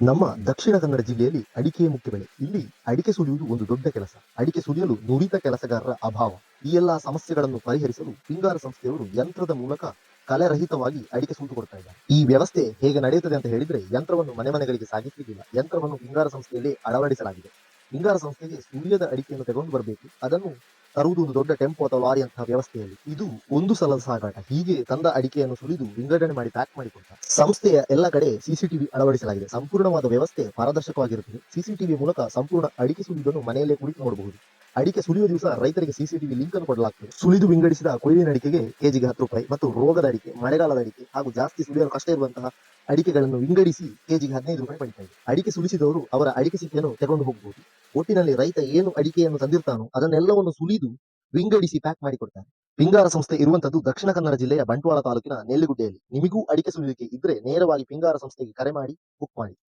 ನಮ್ಮ ದಕ್ಷಿಣ ಕನ್ನಡ ಜಿಲ್ಲೆಯಲ್ಲಿ ಅಡಿಕೆ ಮುಖ್ಯ ಬೆಳೆ. ಇಲ್ಲಿ ಅಡಿಕೆ ಸುಲಿಯುವುದು ಒಂದು ದೊಡ್ಡ ಕೆಲಸ. ಅಡಿಕೆ ಸುಲಿಯಲು ನುರಿತ ಕೆಲಸಗಾರರ ಅಭಾವ. ಈ ಎಲ್ಲಾ ಸಮಸ್ಯೆಗಳನ್ನು ಪರಿಹರಿಸಲು ಪಿಂಗಾರ ಸಂಸ್ಥೆಯವರು ಯಂತ್ರದ ಮೂಲಕ ಕಲೆರಹಿತವಾಗಿ ಅಡಿಕೆ ಸುಲಿದು ಕೊಡ್ತಾ ಇದ್ದಾರೆ. ಈ ವ್ಯವಸ್ಥೆ ಹೇಗೆ ನಡೆಯುತ್ತದೆ ಅಂತ ಹೇಳಿದ್ರೆ ಯಂತ್ರವನ್ನು ಮನೆ ಮನೆಗಳಿಗೆ ಸಾಗಿಸಲಿಕ್ಕಿಲ್ಲ ಯಂತ್ರವನ್ನು ಪಿಂಗಾರ ಸಂಸ್ಥೆಯಲ್ಲಿ ಅಳವಡಿಸಲಾಗಿದೆ. ಪಿಂಗಾರ ಸಂಸ್ಥೆಗೆ ಸುಲಿಯದ ಅಡಿಕೆಯನ್ನು ತಗೊಂಡು ಬರಬೇಕು. ಅದನ್ನು ತರುವುದು ಒಂದು ದೊಡ್ಡ ಟೆಂಪೋ ಅಥವಾ ಲಾರಿ ಅಂತಹ ವ್ಯವಸ್ಥೆಯಲ್ಲಿ. ಇದು ಒಂದು ಸಲದ ಸಾಗಾಟ. ಹೀಗೆ ತಂದ ಅಡಿಕೆಯನ್ನು ಸುಲಿದು ವಿಂಗಡಣೆ ಮಾಡಿ ಪ್ಯಾಕ್ ಮಾಡಿಕೊಂಡ ಸಂಸ್ಥೆಯ ಎಲ್ಲ ಕಡೆ ಸಿಸಿಟಿವಿ ಅಳವಡಿಸಲಾಗಿದೆ. ಸಂಪೂರ್ಣವಾದ ವ್ಯವಸ್ಥೆ ಪಾರದರ್ಶಕವಾಗಿರುತ್ತದೆ. ಸಿಸಿಟಿವಿ ಮೂಲಕ ಸಂಪೂರ್ಣ ಅಡಿಕೆ ಸುಲಿಯುವುದನ್ನು ಮನೆಯಲ್ಲೇ ಕುಳಿತು ನೋಡಬಹುದು. ಅಡಿಕೆ ಸುಲಿಯುವ ದಿವಸ ರೈತರಿಗೆ ಸಿಸಿಟಿವಿ ಲಿಂಕ್ ಅನ್ನು ಕೊಡಲಾಗ್ತದೆ. ಸುಲಿದು ವಿಂಗಡಿಸಿದ ಕೊಯ್ಲಿನ ಅಡಿಕೆಗೆ ಕೆಜಿಗೆ ಹತ್ತು ರೂಪಾಯಿ ಮತ್ತು ರೋಗದ ಅಡಿಕೆ, ಮಳೆಗಾಲದ ಅಡಿಕೆ ಹಾಗೂ ಜಾಸ್ತಿ ಸುಲಿಯಲು ಕಷ್ಟ ಇರುವಂತಹ ಅಡಿಕೆಗಳನ್ನು ವಿಂಗಡಿಸಿ ಕೆಜಿಗೆ ಹದಿನೈದು ರೂಪಾಯಿ ಪಡಿತಾ ಇದೆ. ಅಡಿಕೆ ಸುಲಿಸಿದವರು ಅವರ ಅಡಿಕೆ ಸಿಕ್ಕಿಯನ್ನು ತಗೊಂಡು ಹೋಗಬಹುದು. ಒಟ್ಟಿನಲ್ಲಿ ರೈತ ಏನು ಅಡಿಕೆಯನ್ನು ತಂದಿರ್ತಾನೋ ಅದನ್ನೆಲ್ಲವನ್ನು ಸುಲಿದು ವಿಂಗಡಿಸಿ ಪ್ಯಾಕ್ ಮಾಡಿ ಕೊಡ್ತಾರೆ ಪಿಂಗಾರ ಸಂಸ್ಥೆ ಇರುವಂತದ್ದು ದಕ್ಷಿಣ ಕನ್ನಡ ಜಿಲ್ಲೆಯ ಬಂಟ್ವಾಳ ತಾಲೂಕಿನ ನೆಲ್ಲಿಗುಡ್ಡೆಯಲ್ಲಿ. ನಿಮಗೂ ಅಡಿಕೆ ಸುಲಿಯುವಿಕೆ ಇದ್ರೆ ನೇರವಾಗಿ ಪಿಂಗಾರ ಸಂಸ್ಥೆಗೆ ಕರೆ ಮಾಡಿ ಬುಕ್ ಮಾಡಿ.